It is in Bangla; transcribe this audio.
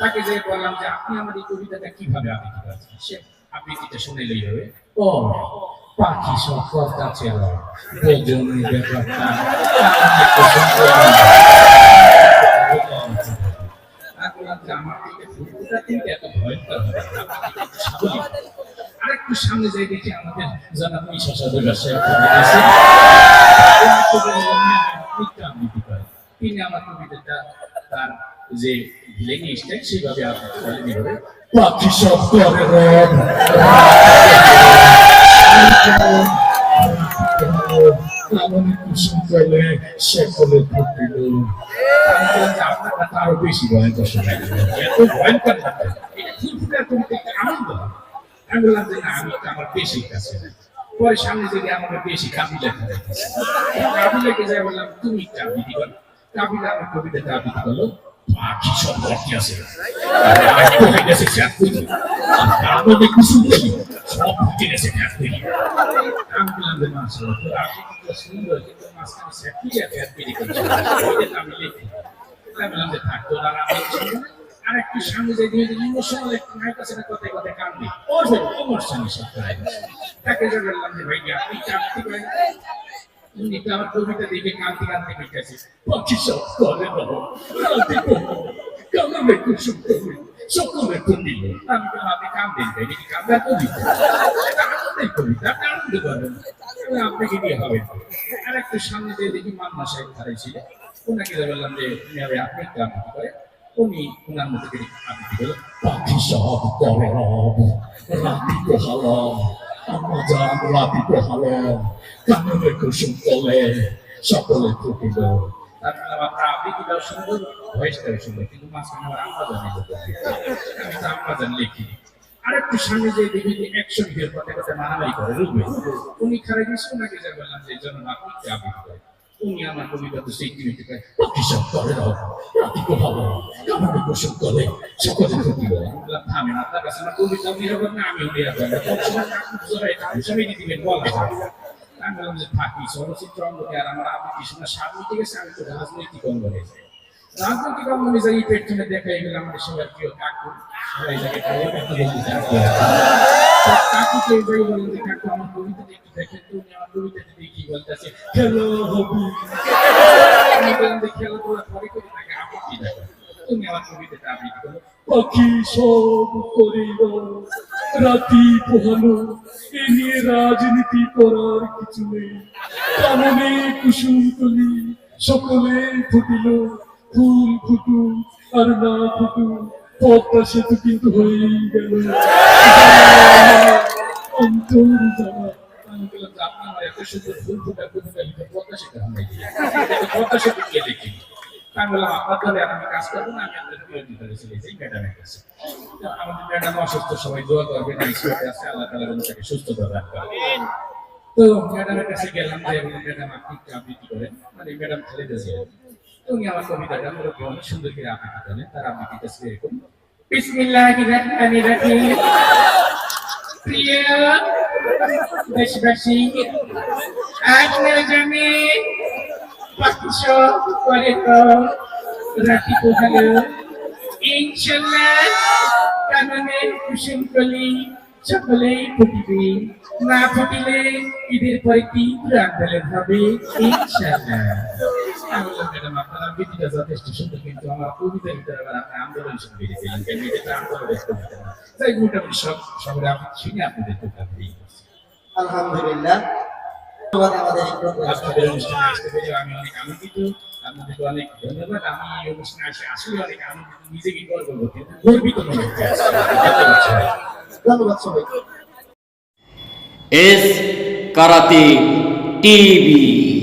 তাকে যে বললাম যে, আপনি আমার এই কবিতাটা কীভাবে আবৃত্তি সে আবৃত্তিটা শুনেলেই হবে পাখি সব কথা ছিল আমি একটু শুনতে আমি বললাম যে আমার দিকে ফুলটা কিন্তু এত ভয়ঙ্কর হবে না। আপনি একটু স্বাভাবিক হন। আরেকটু সামনে যাই দেখি আমাদের জনাব মিশা সদর সাহেব তিনি আমার কবিতাটা তার যে লেগে স্টাইল করেন এইভাবে পাখি সব করে আপনারা আনন্দ। আমি বললাম যে আমি আমার বেশি কাছে। পরে সামনে যদি আমাকে বেশি কাবিলা কাবিলাকে যাই বললাম, তুমি আবৃত্তি করো কাবিলা আমার কবিতাটা আবৃত্তি করল পাখি সব ভর্তি আছে আমি বললাম থাক না। আর একটু সামনে যাই দিয়ে ইমোশনাল একটু নায়ক আছে না কথায় কথায় কান্দি ওর ওমর সানি সব তাকে যে বললাম যে ভাই আপনি চাকরি করেন? উনি তো আমার কবিতা দেখে কান্তি লিখেছে পক্ষী সব করে আমি আপনি কান্দেন তাই নাকি কবিতা? আনন্দের কবিতা আনন্দ আপনাকে দিয়ে হবে। আর সামনে দিয়ে দেখি মান্না সাহেব ওনাকে বললাম যে আপনি একটু আবৃত্তি করে উনি ওনার মধ্যে করে আবৃত্তি করল পাখি সব করে রব রাতি আমার যান রাতি পোহালো কাননে কুসুম কলে সকলে ফুটিল আরেকটু সামনে যে যে একশন হিয়ার কথা কথা মারামারি করে রুবে উনি খারাপ গেছে ওনাকে যা বললাম যে জন্য আপনি আবৃত্তি করে উনি আমার কবিতা তো সেই টিভিতে কয় কিসব করে রাও রাতি ভালো। কামড়ে কুসুম করে। সকলে ফুটিল আমি বললাম থামেন আপনার কাছে আমার কবিতা নিরাপদ না আমি আপনি জোরে সবাই দিবেন বলা যায়। আমি বললাম যে থাকি চলচ্চিত্র অঙ্গনে আর আমার আবৃত্তি শোনা সামনে গেছে আমি তো রাজনৈতিক অঙ্গনে রাজনৈতিক অঙ্গনে যাই পেট্রোলে দেখা এগুলো আমাদের সবার প্রিয় কাকু। সবাই যাকে কাকু কাকু বলতে পাখি সব করিল রাতি পোহালো এ নিয়ে রাজনীতি করার কিছু নেই কামনে কুসুম কলি সকলে ফুটিল ফুল ফুটু আর না ফুটু পদ্মা সেতু কিন্তু হয়েই গেল আমি আমি কাজ করব আমি কাছে আমাদের ম্যাডাম অসুস্থ সবাই দোয়া করবেন আছে সুস্থ করে তো ম্যাডামের কাছে গেলাম যে ম্যাডাম আপনি একটু ম্যাডাম খালেদা জিয়া আমার কবিতাটা আমার অনেক সুন্দর করে আবৃত্তি করেন তার আবৃত্তিটা ছিল এরকম বিসমিল্লাহির রহমানির রহিম দেশবাসী, আজ না জানি পাকিস করে তো রাখি পোহালো। ইনশাল্লাহ কাননে কুসুম কলি সকলেই ফুটিবে। না ফুটিলে ঈদের পরে তীব্র আন্দোলন হবে? ইনশাল্লাহ। আপনার আবৃত্তিটা যথেষ্ট সুন্দর কিন্তু আমার কবিতার ভিতরে আবার আপনি আন্দোলন শুনে বেরিয়ে দিলেন কেন এটা আন্দোলন ব্যক্ত করতে না। তাই মোটামুটি সব সবার আবৃত্তি শুনে আপনাদের তো আলহামদুলিল্লাহ। ধন্যবাদ আমাদের এই প্রোগ্রাম। আপনাদের অনুষ্ঠানে আসতে পেরে আমি অনেক আনন্দিত আপনাদেরকে অনেক ধন্যবাদ। আমি এই অনুষ্ঠানে আসে আসলে অনেক আনন্দিত নিজেকে গর্ব করতে গর্বিত মনে হচ্ছে ধন্যবাদ সবাইকে। S karate TV.